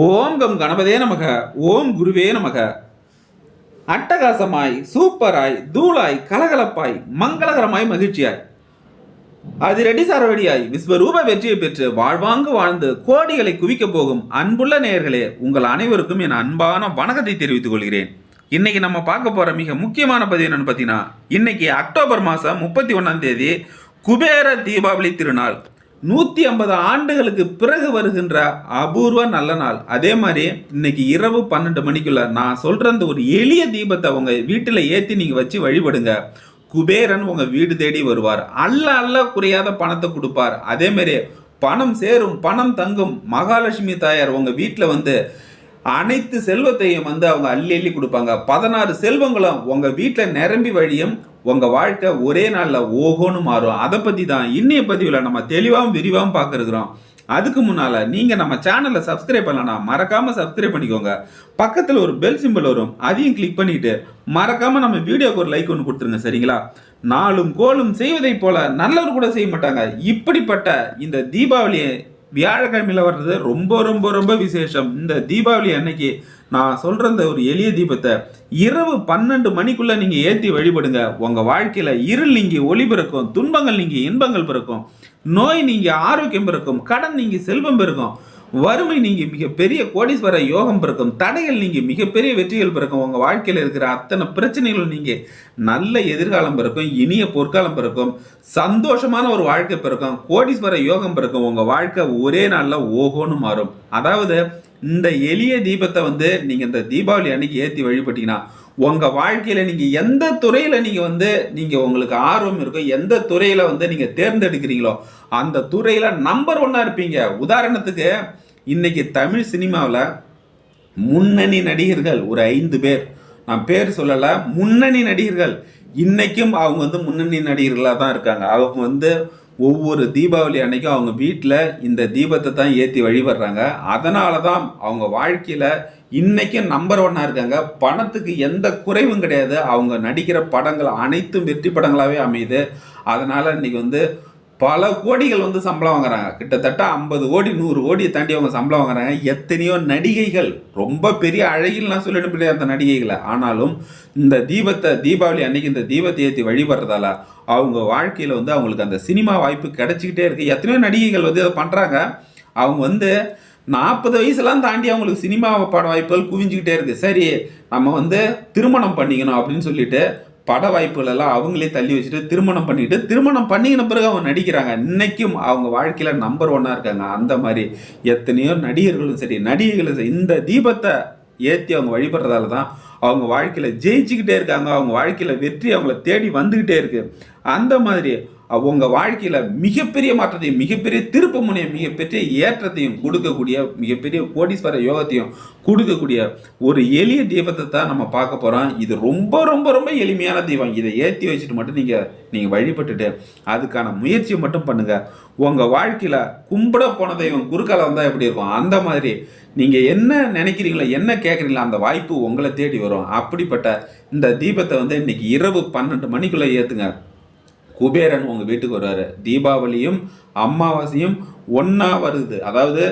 ஓம் come கணபதே நமக ஓம் குருவே நமக. அட்டகாசமாய் சூப்பராய் தூளாய் கலகலப்பாய் மங்களகரமாய் மகிழ்ச்சியாய். அதிரடி சரவடியாய் விஸ்வரூப வெற்றியை பெற்று வாழ்வாங்கு வாழ்ந்து கோடிகளை குவிக்கப் போகும் அன்புள்ள நேயர்களே உங்கள் அனைவருக்கும் என் அன்பான வணக்கத்தை தெரிவித்துக் கொள்கிறேன். இன்னைக்கு நம்ம பார்க்க போகிற மிக முக்கியமான பதிவு என்னென்னு பார்த்தீங்கன்னா இன்னைக்கு அக்டோபர் மாதம் முப்பத்தி ஒன்றாம் தேதி குபேர தீபாவளி திருநாள். நூற்றி ஐம்பது ஆண்டுகளுக்கு பிறகு வருகின்ற அபூர்வ நல்ல நாள். அதே மாதிரி இன்னைக்கு இரவு பன்னெண்டு மணிக்குள்ள நான் சொல்கிற அந்த ஒரு எளிய தீபத்தை உங்கள் வீட்டில் ஏற்றி நீங்கள் வச்சு வழிபடுங்க. குபேரன் உங்கள் வீடு தேடி வருவார். அல்ல அல்ல குறையாத பணத்தை கொடுப்பார். அதே பணம் சேரும் பணம் தங்கும் மகாலட்சுமி தாயார் உங்கள் வீட்டில் வந்து அனைத்து செல்வத்தையும் வந்து அவங்க அள்ளி அள்ளி கொடுப்பாங்க. பதினாறு செல்வங்களும் உங்கள் வீட்டில் நிரம்பி வழியும் உங்கள் வாழ்க்கை ஒரே நாளில் ஓஹோன்னு மாறும். அதை பற்றி தான் இன்னைய பதிவில் நம்ம தெளிவாகவும் விரிவாகவும் பார்க்குறோம் அதுக்கு முன்னால் நீங்கள் நம்ம சேனலை சப்ஸ்கிரைப் பண்ணலன்னா மறக்காமல் சப்ஸ்கிரைப் பண்ணிக்கோங்க. பக்கத்தில் ஒரு பெல் சிம்பிள் வரும். அதையும் கிளிக் பண்ணிவிட்டு மறக்காமல் நம்ம வீடியோக்கு ஒரு லைக் ஒன்று கொடுத்துருங்க சரிங்களா? நாளும் கோலும் செய்வதைப் போல நல்லவர் கூட செய்ய மாட்டாங்க. இப்படிப்பட்ட இந்த தீபாவளியை வியாழக்கிழமையில் வர்றது ரொம்ப ரொம்ப ரொம்ப விசேஷம். இந்த தீபாவளி அன்னைக்கு நான் சொல்கிற இந்த ஒரு எளிய தீபத்தை. இரவு பன்னெண்டு மணிக்குள்ளே நீங்கள் ஏற்றி வழிபடுங்க. உங்கள் வாழ்க்கையில் இருள் நீங்கி ஒளி பிறக்கும் துன்பங்கள் நீங்கி இன்பங்கள் பிறக்கும். நோய் நீங்கி ஆரோக்கியம் பிறக்கும் கடன் நீங்கி செல்வம் பிறக்கும். வறுமை நீங்கள் மிகப்பெரிய கோடீஸ்வர யோகம் பிறக்கும் தடைகள் நீங்கள் மிகப்பெரிய வெற்றிகள் பிறக்கும் உங்கள் வாழ்க்கையில் இருக்கிற அத்தனை பிரச்சனைகளும் நீங்கள் நல்ல எதிர்காலம் பிறக்கும் இனிய பொற்காலம் பிறக்கும் சந்தோஷமான ஒரு வாழ்க்கை பிறக்கும் கோடீஸ்வர யோகம் பிறக்கும் உங்கள் வாழ்க்கை ஒரே நாளில் ஓகோன்னு மாறும். அதாவது இந்த எளிய தீபத்தை வந்து நீங்கள் இந்த தீபாவளி அன்னைக்கு ஏற்றி வழிபட்டீங்கன்னா உங்கள் வாழ்க்கையில் நீங்கள் எந்த துறையில் நீங்கள் வந்து நீங்கள் உங்களுக்கு ஆர்வம் இருக்கோ எந்த துறையில் வந்து நீங்கள் தேர்ந்தெடுக்கிறீங்களோ அந்த துறையில் நம்பர் ஒன்னாக இருப்பீங்க. உதாரணத்துக்கு இன்னைக்கு தமிழ் சினிமாவில் முன்னணி நடிகர்கள் ஒரு ஐந்து பேர். நான் பேர் சொல்லலை முன்னணி நடிகர்கள். இன்றைக்கும் அவங்க வந்து முன்னணி நடிகர்களாக தான் இருக்காங்க. அவங்க வந்து ஒவ்வொரு தீபாவளி அன்னைக்கும் அவங்க வீட்டில் இந்த தீபத்தை தான் ஏற்றி வழிபடுறாங்க. அதனால தான் அவங்க வாழ்க்கையில் இன்றைக்கும் நம்பர் ஒன்னாக இருக்காங்க. பணத்துக்கு எந்த குறைவும் கிடையாது. அவங்க நடிக்கிற படங்கள் அனைத்தும் வெற்றி படங்களாகவே அமையுது. அதனால் இன்னைக்கு வந்து பல கோடிகள் வந்து சம்பளம் வாங்குறாங்க. கிட்டத்தட்ட ஐம்பது கோடி நூறு கோடியை தாண்டி அவங்க சம்பளம் வாங்குறாங்க. எத்தனையோ நடிகைகள் ரொம்ப பெரிய அழகில்லாம் சொல்லிட முடியாது அந்த நடிகைகளை. ஆனாலும் இந்த தீபத்தை தீபாவளி அன்னைக்கு இந்த தீபத்தை ஏற்றி வழிபடுறதால அவங்க வாழ்க்கையில் வந்து அவங்களுக்கு அந்த சினிமா வாய்ப்பு கிடைச்சிக்கிட்டே இருக்குது எத்தனையோ நடிகைகள் வந்து அதை பண்ணுறாங்க அவங்க வந்து நாற்பது வயசுலாம் தாண்டி அவங்களுக்கு சினிமா பட வாய்ப்புகள் குவிஞ்சிக்கிட்டே இருக்குது சரி நம்ம வந்து திருமணம் பண்ணிக்கணும் அப்படின்னு சொல்லிட்டு பட வாய்ப்புகளெல்லாம் அவங்களே தள்ளி வச்சுட்டு திருமணம் பண்ணிட்டு திருமணம் பண்ணிக்கின பிறகு அவங்க நடிக்கிறாங்க. இன்றைக்கும் அவங்க வாழ்க்கையில் நம்பர் ஒன்னாக இருக்காங்க. அந்த மாதிரி எத்தனையோ நடிகர்களும் சரி நடிகைகளும் சரி இந்த தீபத்தை ஏற்றி அவங்க வழிபடுறதால தான் அவங்க வாழ்க்கையில் ஜெயிச்சுக்கிட்டே இருக்காங்க. அவங்க வாழ்க்கையில் வெற்றி அவங்கள தேடி வந்துக்கிட்டே இருக்குது அந்த மாதிரி உங்கள் வாழ்க்கையில் மிகப்பெரிய மாற்றத்தையும் மிகப்பெரிய திருப்பு முனையும் மிகப்பெரிய ஏற்றத்தையும் கொடுக்கக்கூடிய மிகப்பெரிய கோடீஸ்வர யோகத்தையும் கொடுக்கக்கூடிய ஒரு எளிய தீபத்தை தான் நம்ம பார்க்க போகிறோம் இது ரொம்ப ரொம்ப ரொம்ப எளிமையான தீபம் இதை ஏற்றி வச்சுட்டு மட்டும் நீங்கள் நீங்கள் வழிபட்டுட்டு அதுக்கான முயற்சியை மட்டும் பண்ணுங்கள் உங்கள் வாழ்க்கையில் கும்பிட போன தெய்வம் குறுக்கால வந்தால் எப்படி இருக்கும்? அந்த மாதிரி. நீங்கள் என்ன நினைக்கிறீங்களோ என்ன கேட்குறீங்களோ அந்த வாய்ப்பு உங்களை தேடி வரும். அப்படிப்பட்ட இந்த தீபத்தை வந்து இன்னைக்கு இரவு பன்னெண்டு மணிக்குள்ளே ஏற்றுங்க குபேரன் உங்கள் வீட்டுக்கு வருவார் தீபாவளியும் அமாவாசையும் ஒன்றா வருது. அதாவது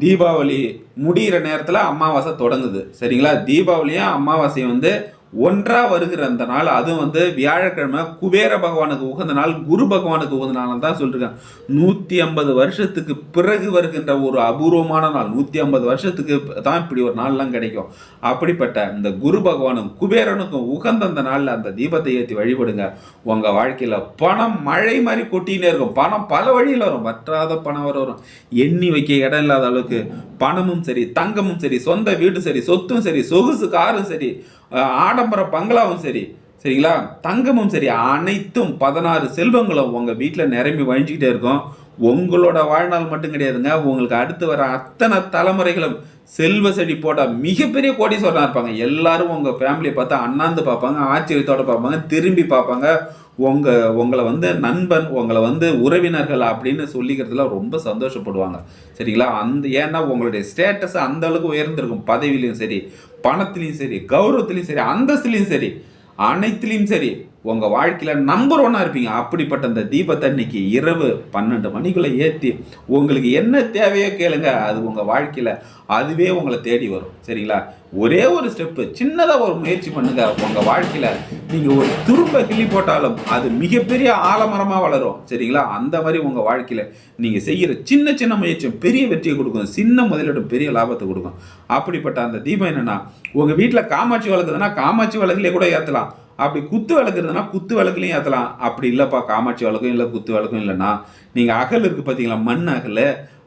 தீபாவளி முடிகிற நேரத்தில் அமாவாசை தொடங்குது. சரிங்களா? தீபாவளியும் அமாவாசையும் வந்து ஒன்றா வருகிற அந்த நாள் அதுவும் வந்து வியாழக்கிழமை குபேர பகவானுக்கு உகந்த நாள் குரு பகவானுக்கு உகந்த நாள் தான் சொல்லிருக்கேன் நூற்றி ஐம்பது வருஷத்துக்கு பிறகு வருகின்ற ஒரு அபூர்வமான நாள் நூற்றி ஐம்பது வருஷத்துக்கு தான் இப்படி ஒரு நாள்லாம் கிடைக்கும். அப்படிப்பட்ட இந்த குரு பகவானும் குபேரனுக்கும் உகந்த அந்த நாளில் அந்த தீபத்தை ஏற்றி வழிபடுங்க. உங்கள் வாழ்க்கையில் பணம் மழை மாதிரி கொட்டினே இருக்கும். பணம் பல வழியில் வரும். வற்றாத பணம் வர வரும். எண்ணி வைக்க இடம் இல்லாத அளவுக்கு பணமும் சரி தங்கமும் சரி சொந்த வீடும் சரி சொத்தும் சரி சொகுசு காரும் சரி அஹ் ஆடம்பர பங்களாவும் சரி சரிங்களா? தங்கமும் சரி அனைத்தும் பதினாறு செல்வங்களும் உங்கள் வீட்டில் நிரம்பி வழிஞ்சிக்கிட்டே இருக்கும். உங்களோட வாழ்நாள் மட்டும் கிடையாதுங்க. உங்களுக்கு அடுத்து வர அத்தனை தலைமுறைகளும் செல்வ செடி போட்டால் மிகப்பெரிய கோடீஸ்வரனாக இருப்பாங்க. எல்லாரும் உங்கள் ஃபேமிலியை பார்த்து அண்ணாந்து பார்ப்பாங்க ஆச்சரியத்தோடு பார்ப்பாங்க திரும்பி பார்ப்பாங்க. உங்கள் உங்களை வந்து நண்பன் உங்களை வந்து உறவினர்கள் அப்படின்னு சொல்லிக்கிறதுல ரொம்ப சந்தோஷப்படுவாங்க. சரிங்களா? அந்த ஏன்னா உங்களுடைய ஸ்டேட்டஸ் அந்த அளவுக்கு உயர்ந்திருக்கும். பதவியிலையும் சரி பணத்துலேயும் சரி கௌரவத்துலையும் சரி அந்தஸ்துலேயும் சரி அனைத்துலேயும் சரி. உங்கள் வாழ்க்கையில் நம்பர் ஒன்னாக இருப்பீங்க. அப்படிப்பட்ட அந்த தீபத்தை இன்னைக்கு இரவு பன்னெண்டு மணிக்குள்ளே ஏற்றி உங்களுக்கு என்ன தேவையோ கேளுங்க. அது உங்கள் வாழ்க்கையில் அதுவே உங்களை தேடி வரும். சரிங்களா? ஒரே ஒரு ஸ்டெப்பு சின்னதாக ஒரு முயற்சி பண்ணுங்க. உங்கள் வாழ்க்கையில் நீங்கள் ஒரு துரும்ப கிள்ளி போட்டாலும் அது மிகப்பெரிய ஆலமரமாக வளரும். சரிங்களா? அந்த மாதிரி உங்கள் வாழ்க்கையில் நீங்கள் செய்கிற சின்ன சின்ன முயற்சியும் பெரிய வெற்றியை கொடுக்கும். சின்ன முதலீடும் பெரிய லாபத்தை கொடுக்கும். அப்படிப்பட்ட அந்த தீபம் என்னென்னா உங்கள் வீட்டில் காமாட்சி வளர்க்குதுன்னா காமாட்சி வழக்கிலே கூட ஏற்றலாம் அப்படி குத்து விளக்குறதுனா குத்து விளக்குலையும் ஏற்றலாம் அப்படி இல்லைப்பா காமாட்சி விளக்கும் இல்லை குத்து விளக்கும் இல்லைன்னா நீங்கள் அகல் இருக்குது பார்த்தீங்களா மண் அகல்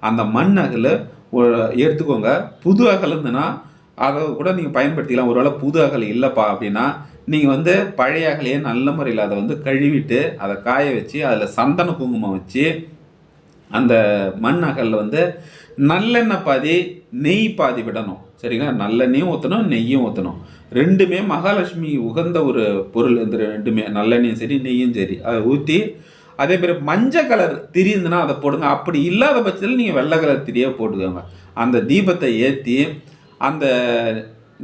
அந்த மண் அகல் எடுத்துக்கோங்க. புது அகல் இருந்ததுன்னா அதை கூட நீங்கள் பயன்படுத்திக்கலாம். ஒருவேளை புது அகல் இல்லைப்பா அப்படின்னா நீங்கள் வந்து பழைய அகலையே நல்ல முறையில் அதை வந்து கழுவிட்டு அதை காய வச்சு அதில் சந்தன குங்குமம் வச்சு அந்த மண் அகலில் வந்து நல்லெண்ணெய் பாதி நெய் பாதி விடணும். சரிங்களா? நல்லெண்ணையும் ஊற்றணும் நெய்யும் ஊற்றணும் ரெண்டுமே மகாலட்சுமி உகந்த ஒரு பொருள் இந்த ரெண்டுமே. நல்லெண்ணெயும் சரி நெய்யும் சரி. அதை ஊற்றி அதே மாதிரி மஞ்சள் கலர் திரி இருந்துன்னா அதை போடுங்க. அப்படி இல்லாத பட்சத்தில் நீங்கள் வெள்ளை கலர் திரியே போட்டுக்கோங்க. அந்த தீபத்தை ஏற்றி அந்த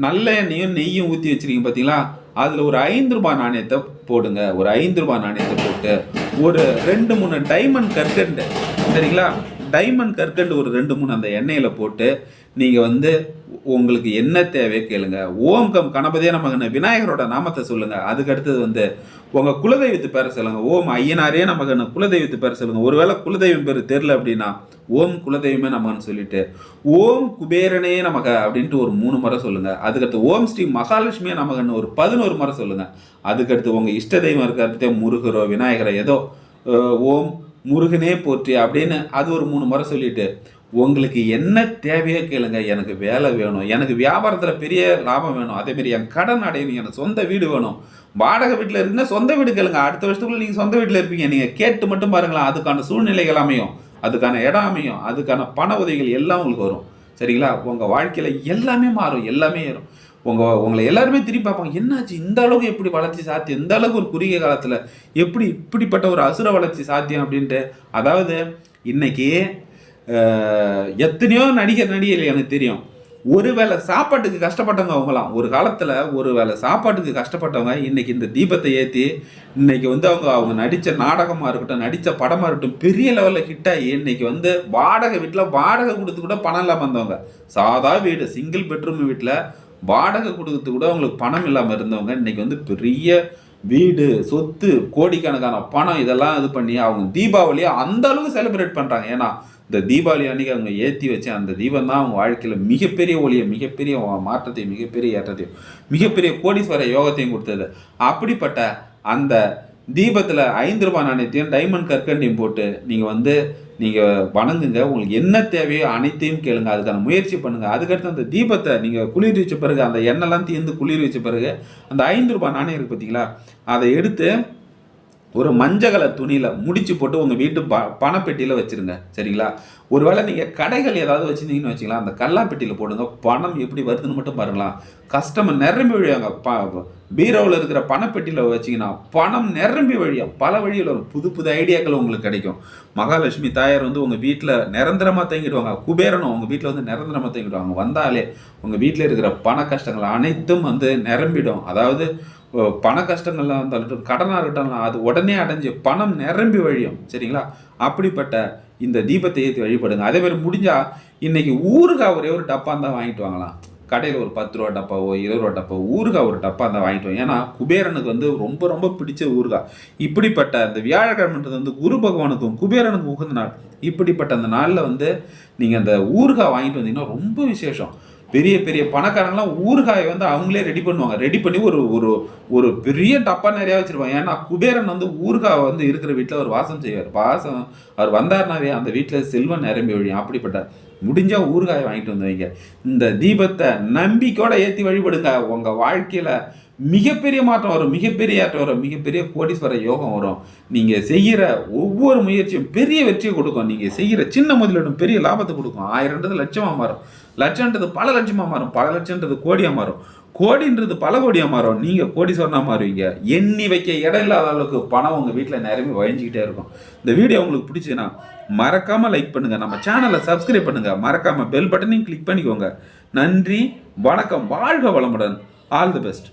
நல்ல எண்ணெயும் நெய்யும் ஊற்றி வச்சிருக்கீங்க பார்த்தீங்களா அதில் ஒரு ஐந்து ரூபாய் நாணயத்தை போடுங்க. ஒரு ஐந்து ரூபாய் நாணயத்தை போட்டு ஒரு ரெண்டு மூணு டைமண்ட் கற்கண்டு. சரிங்களா? டைமண்ட் கற்கண்டு ஒரு ரெண்டு மூணு அந்த எண்ணெயில் போட்டு நீங்கள் வந்து உங்களுக்கு என்ன தேவை கேளுங்க. ஓம் கம் கணபதியே நமகன்னு விநாயகரோட நாமத்தை சொல்லுங்க. அதுக்கு அடுத்தது வந்து உங்கள் குலதெய்வத்து பேரை சொல்லுங்க. ஓம் ஐயனாரே நமகன்னு குலதெய்வத்து பேரை சொல்லுங்க. ஒருவேளை குலதெய்வம் பேர் தெரில அப்படின்னா ஓம் குலதெய்வமே நமகன்னு சொல்லிட்டு ஓம் குபேரனே நமக அப்படின்ட்டு ஒரு மூணு முறை சொல்லுங்க. அதுக்கடுத்து ஓம் ஸ்ரீ மகாலட்சுமியே நமகன்னு ஒரு பதினோரு முறை சொல்லுங்க. அதுக்கடுத்து உங்கள் இஷ்ட தெய்வம் இருக்கிறது முருகரோ விநாயகரோ ஏதோ ஓம் முருகனே போற்றி அப்படின்னு அது ஒரு மூணு முறை சொல்லிட்டு உங்களுக்கு என்ன தேவையோ கேளுங்க. எனக்கு வேலை வேணும். எனக்கு வியாபாரத்தில் பெரிய லாபம் வேணும். அதேமாரி என் கடன் அடையணும். எனக்கு சொந்த வீடு வேணும். வாடகை வீட்டில் இருக்குன்னா சொந்த வீடு கேளுங்க. அடுத்த வருஷத்துக்குள்ள நீங்கள் சொந்த வீட்டில் இருப்பீங்க. நீங்கள் கேட்டு மட்டும் பாருங்களேன். அதுக்கான சூழ்நிலைகள் அமையும். அதுக்கான இடம் அமையும். அதுக்கான பண உதவிகள் எல்லாம் உங்களுக்கு வரும். சரிங்களா? உங்கள் வாழ்க்கையில் எல்லாமே மாறும். எல்லாமே ஏறும். உங்கள் உங்களை எல்லாருமே திரும்பி பார்ப்பாங்க. என்னாச்சு? இந்த அளவுக்கு எப்படி வளர்ச்சி சாத்தியம்? இந்த அளவுக்கு ஒரு குறுகிய காலத்தில் எப்படி இப்படிப்பட்ட ஒரு அசுர வளர்ச்சி சாத்தியம்? அப்படின்ட்டு. அதாவது இன்றைக்கி எத்தனையோ நடிகர் நடிகைகள் எனக்கு தெரியும். ஒரு வேளை சாப்பாட்டுக்கு கஷ்டப்பட்டவங்க அவங்களாம் ஒரு காலத்தில் ஒரு வேளை சாப்பாட்டுக்கு கஷ்டப்பட்டவங்க இன்றைக்கி இந்த தீபத்தை ஏற்றி இன்னைக்கு வந்து அவங்க அவங்க நடித்த நாடகமாக இருக்கட்டும் நடித்த படமாக இருக்கட்டும் பெரிய லெவலில் ஹிட் ஆகி வந்து வாடகை வீட்டில் வாடகை கொடுத்து கூட பணம் இல்லாமல் வந்தவங்க சாதா வீடு சிங்கிள் பெட்ரூம் வீட்டில் வாடகை கொடுத்து கூட அவங்களுக்கு பணம் இல்லாமல் இருந்தவங்க இன்றைக்கி வந்து பெரிய வீடு சொத்து கோடிக்கணக்கான பணம் இதெல்லாம் இது பண்ணி அவங்க தீபாவளியை அந்த அளவுக்கு செலிப்ரேட் பண்ணுறாங்க ஏன்னா இந்த தீபாவளி அன்னைக்கு அவங்க ஏற்றி வச்ச அந்த தீபம் தான் அவங்க வாழ்க்கையில் மிகப்பெரிய ஒளியை மிகப்பெரிய மாற்றத்தையும் மிகப்பெரிய ஏற்றத்தையும் மிகப்பெரிய கோடீஸ்வர யோகத்தையும் கொடுத்தது. அப்படிப்பட்ட அந்த தீபத்தில் ஐந்து ரூபாய் நாணயத்தையும் டைமண்ட் கற்கண்டையும் போட்டு நீங்கள் வந்து நீங்கள் வணங்குங்க. உங்களுக்கு என்ன தேவையோ அனைத்தையும் கேளுங்க. அதுக்கான முயற்சி பண்ணுங்கள் அதுக்கடுத்து அந்த தீபத்தை நீங்கள் குளிர் வச்ச பிறகு அந்த எண்ணெய்லாம் தீர்ந்து குளிர் வச்ச பிறகு அந்த ஐந்து ரூபாய் நாணயம் இருக்குது பார்த்தீங்களா அதை எடுத்து ஒரு மஞ்சள் துணியில் முடிச்சு போட்டு உங்கள் வீட்டு ப பணப்பெட்டியில் வச்சுருங்க. சரிங்களா? ஒருவேளை நீங்கள் கடைகள் ஏதாவது வச்சுருந்தீங்கன்னு வச்சுக்கலாம் அந்த கல்லாப்பெட்டியில் போடுங்க. பணம் எப்படி வருதுன்னு மட்டும் பாருங்களா கஸ்டமர் நிரம்பி வழியாங்க. ப பீரோவில் இருக்கிற பணப்பெட்டியில் வச்சிங்கன்னா பணம் நிரம்பி வழியாக பல வழியில் வரும். புது புது ஐடியாக்கள் உங்களுக்கு கிடைக்கும். மகாலட்சுமி தாயார் வந்து உங்கள் வீட்டில் நிரந்தரமாக தங்கிடுவாங்க. குபேரனும் உங்கள் வீட்டில் வந்து நிரந்தரமாக தங்கிடுவாங்க. வந்தாலே உங்கள் வீட்டில் இருக்கிற பண கஷ்டங்கள் அனைத்தும் வந்து நிரம்பிடும். அதாவது பண கஷ்டங்கள்லாம் இருந்தாலும் கடனாக இருக்கட்டும் அது உடனே அடைஞ்சு பணம் நிரம்பி வழியும் சரிங்களா? அப்படிப்பட்ட இந்த தீபத்தை ஏற்றி வழிபடுங்க. அதே மாதிரி முடிஞ்சால் இன்றைக்கி ஊறுகாய் ஒரே ஒரு டப்பா தான் வாங்கிட்டு வாங்கலாம். கடையில் ஒரு பத்து ரூபா டப்பாவோ இருபது ரூபா டப்பாவோ ஊறுகாய் ஒரு டப்பா தான் வாங்கிட்டு வாங்க. ஏன்னா குபேரனுக்கு வந்து ரொம்ப ரொம்ப பிடிச்ச ஊறுகாய். இப்படிப்பட்ட அந்த வியாழக்கிழமைன்றது வந்து குரு பகவானுக்கும் குபேரனுக்கும் உகந்த நாள். இப்படிப்பட்ட அந்த நாளில் வந்து நீங்கள் அந்த ஊறுகாய் வாங்கிட்டு வந்தீங்கன்னா ரொம்ப விசேஷம். பெரிய பெரிய பணக்காரங்களாம் ஊறுகாயை வந்து அவங்களே ரெடி பண்ணுவாங்க. ரெடி பண்ணி ஒரு ஒரு ஒரு பெரிய டப்பா நிறையா வச்சுருப்பாங்க. ஏன்னா குபேரன் வந்து ஊறுகாய் வந்து இருக்கிற வீட்டில் அவர் வாசம் செய்வார். வாசம் அவர் வந்தார்னாவே அந்த வீட்டில் செல்வம் நிரம்பி வழியும் அப்படிப்பட்ட முடிஞ்சால் ஊறுகாயை வாங்கிட்டு வந்து வைங்க. இந்த தீபத்தை நம்பிக்கையோட ஏற்றி வழிபடுங்க. உங்கள் வாழ்க்கையில் மிகப்பெரிய மாற்றம் வரும் மிகப்பெரிய ஏற்றம் வரும் மிகப்பெரிய கோடீஸ்வர யோகம் வரும். நீங்கள் செய்கிற ஒவ்வொரு முயற்சியும் பெரிய வெற்றியை கொடுக்கும். நீங்கள் செய்கிற சின்ன முதலீடும் பெரிய லாபத்தை கொடுக்கும். ஆயிரம்ன்றது லட்சமாக மாறும். லட்சம்ன்றது பல லட்சமாக மாறும். பல லட்சம்ன்றது கோடியாக மாறும். கோடின்றது பல கோடியாக மாறும். நீங்கள் கோடீஸ்வரனாக மாறுவீங்க. எண்ணி வைக்க இடம் இல்லாத அளவுக்கு பணம் உங்கள் வீட்டில் நிரம்பி வழிஞ்சிக்கிட்டே இருக்கும். இந்த வீடியோ உங்களுக்கு பிடிச்சதுன்னா மறக்காமல் லைக் பண்ணுங்கள் நம்ம சேனலை சப்ஸ்கிரைப் பண்ணுங்கள் மறக்காமல் பெல் பட்டனையும் கிளிக் பண்ணிக்கோங்க. நன்றி வணக்கம். வாழ்க வளமுடன். All the best